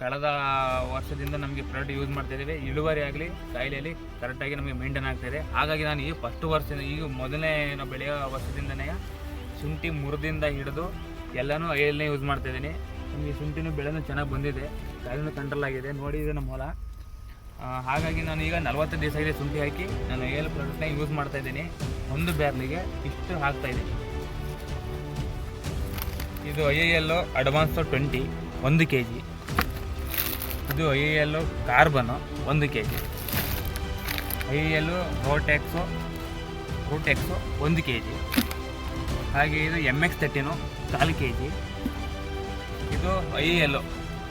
ಕಳೆದ ವರ್ಷದಿಂದ ನಮಗೆ ಪ್ರಾಡಕ್ಟ್ ಯೂಸ್ ಮಾಡ್ತಾ ಇಳುವರಿ ಆಗಲಿ ಕಾಯಿಲೆಯಲ್ಲಿ ಕರೆಕ್ಟಾಗಿ ನಮಗೆ ಮೇಂಟೈನ್ ಆಗ್ತಾಯಿದೆ ಹಾಗಾಗಿ ನಾನು ಈ ಫಸ್ಟ್ ವರ್ಷದಿಂದ, ಈಗ ಮೊದಲನೇ ನಾವು ಬೆಳೆಯೋ ವರ್ಷದಿಂದನೇ ಶುಂಠಿ ಮುರಿದಿಂದ ಹಿಡಿದು ಎಲ್ಲನೂ ಐಲ್ನೇ ಯೂಸ್ ಮಾಡ್ತಾ ಇದ್ದೀನಿ. ನಮಗೆ ಶುಂಠಿನೂ ಬೆಳೆನೂ ಚೆನ್ನಾಗಿ ಬಂದಿದೆ. ಕಾಯಿಲೆನೂ ಕಂಟ್ರೋಲ್ ಆಗಿದೆ. ನೋಡಿ ಇದು ನಮ್ಮ ಹೊಲ. ಹಾಗಾಗಿ ನಾನು ಈಗ ನಲವತ್ತು ದಿವಸ ಇದೆ ಶುಂಠಿ ಹಾಕಿ. ನಾನು ಏಲ್ ಪ್ರಾಡಕ್ಟ್ನ ಯೂಸ್ ಮಾಡ್ತಾ ಇದ್ದೀನಿ. ಒಂದು ಬ್ಯಾರ್ಲಿಗೆ ಇಷ್ಟು ಹಾಕ್ತಾ ಇದು ಐ ಎಲ್ಲು ಅಡ್ವಾನ್ಸು ಟ್ವೆಂಟಿ ಒಂದು ಕೆ ಜಿ ಇದು ಐ ಎಲ್ ಕಾರ್ಬನು ಒಂದು K G I L Rotex Rotex ಒಂದು ಕೆ ಜಿ ಹಾಗೆ ಇದು ಎಂ ಎಕ್ಸ್ ತರ್ಟೀನು ಕಾಲು ಕೆ ಜಿ ಇದು ಐ ಎಲ್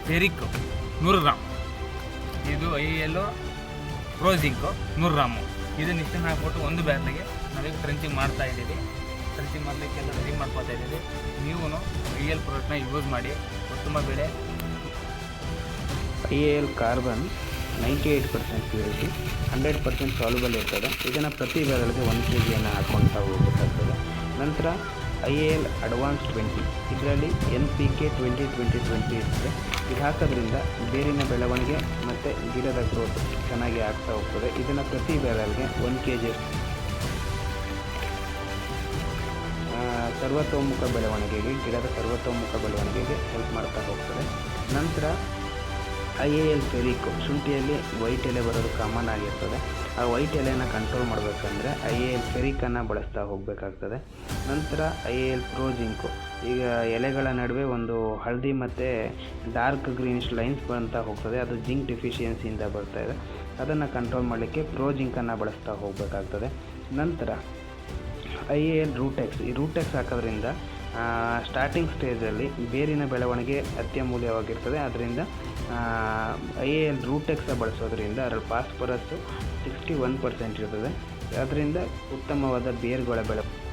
ಫೆರಿಕ್ ನೂರು ಗ್ರಾಮ್. ಇದು ಐ ಎಲ್ ರೋಸಿಂಕು ನೂರು ಗ್ರಾಮು. ಇದನ್ನ ಇಷ್ಟನ್ನು ಹಾಕ್ಬಿಟ್ಟು ಒಂದು ಬ್ಯಾರ್ಲಿಗೆ ನಾವೀಗ ಟ್ರೆಂಚಿಂಗ್ ಮಾಡ್ತಾ ಇದ್ದೀವಿ. ಕ್ರಂಚಿಂಗ್ ಮಾಡಲಿಕ್ಕೆಲ್ಲ ರೆಡಿ ಮಾಡ್ಕೋತಾ ಇದ್ದೀವಿ. ನೀವು ಐ ಎಲ್ ಪ್ರಾಡಕ್ಟ್ನ ಯೂಸ್ ಮಾಡಿ. ಉತ್ತಮ ಬೆಳೆ. I A L carbon ninety eight percent purity hundred percent soluble ಇರ್ತದೆ. ಇದನ್ನು ಪ್ರತಿ ಬ್ಯಾರಲ್ಗೆ ಒಂದು ಕೆ ಜಿಯನ್ನು ಹಾಕ್ಕೊಳ್ತಾ ಹೋಗಬೇಕಾಗ್ತದೆ. ನಂತರ I A L advance twenty ಇದರಲ್ಲಿ N P K twenty twenty twenty ಇರ್ತದೆ. ಇದು ಹಾಕೋದ್ರಿಂದ ಬೇರಿನ ಬೆಳವಣಿಗೆ ಮತ್ತು ಗಿಡದ ಗ್ರೋತ್ ಚೆನ್ನಾಗಿ ಆಗ್ತಾ ಹೋಗ್ತದೆ. ಇದನ್ನು ಪ್ರತಿ ಬ್ಯಾರಲ್ಗೆ ಒಂದು ಕೆ ಜಿ ಸರ್ವತೋಮುಖ ಬೆಳವಣಿಗೆಗೆ, ಗಿಡದ ಸರ್ವತೋಮುಖ ಬೆಳವಣಿಗೆಗೆ ಹೆಲ್ಪ್ ಮಾಡ್ತಾ ಹೋಗ್ತದೆ. ನಂತರ ಐ ಎ ಎಲ್ ಫೆರಿಕು ಶುಂಠಿಯಲ್ಲಿ ವೈಟ್ ಎಲೆ ಬರೋದು ಕಾಮನ್ ಆಗಿರ್ತದೆ. ಆ ವೈಟ್ ಎಲೆನ ಕಂಟ್ರೋಲ್ ಮಾಡಬೇಕಂದ್ರೆ ಐ ಎ ಎಲ್ ಫೆರಿಕನ್ನು ಬಳಸ್ತಾ ಹೋಗಬೇಕಾಗ್ತದೆ. ನಂತರ ಐ ಎ ಎಲ್ ಪ್ರೋಜಿಂಕು ಈಗ ಎಲೆಗಳ ನಡುವೆ ಒಂದು ಹಳದಿ ಮತ್ತು ಡಾರ್ಕ್ ಗ್ರೀನಿಶ್ ಲೈನ್ಸ್ ಬಂತಾ ಹೋಗ್ತದೆ. ಅದು ಜಿಂಕ್ ಡೆಫಿಷಿಯನ್ಸಿಯಿಂದ ಬರ್ತಾ ಇದೆ. ಅದನ್ನು ಕಂಟ್ರೋಲ್ ಮಾಡಲಿಕ್ಕೆ ಪ್ರೋಜಿಂಕನ್ನು ಬಳಸ್ತಾ ಹೋಗಬೇಕಾಗ್ತದೆ. ನಂತರ ಐ ಎ ಎಲ್ ರೂಟೆಕ್ಸ್ ಈ ರೂಟೆಕ್ಸ್ ಹಾಕೋದ್ರಿಂದ ಸ್ಟಾರ್ಟಿಂಗ್ ಸ್ಟೇಜಲ್ಲಿ ಬೇರಿನ ಬೆಳವಣಿಗೆ ಅತ್ಯಮೂಲ್ಯವಾಗಿರ್ತದೆ. ಅದರಿಂದ ಐ ಎಲ್ ರೂಟೆಕ್ಸ ಬಳಸೋದ್ರಿಂದ ಅದರಲ್ಲಿ ಫಾಸ್ಫರಸ್ಸು ಸಿಕ್ಸ್ಟಿ ಒನ್ ಪರ್ಸೆಂಟ್ ಇರ್ತದೆ. ಅದರಿಂದ ಉತ್ತಮವಾದ ಬೇರುಗಳ ಬೆಳೆ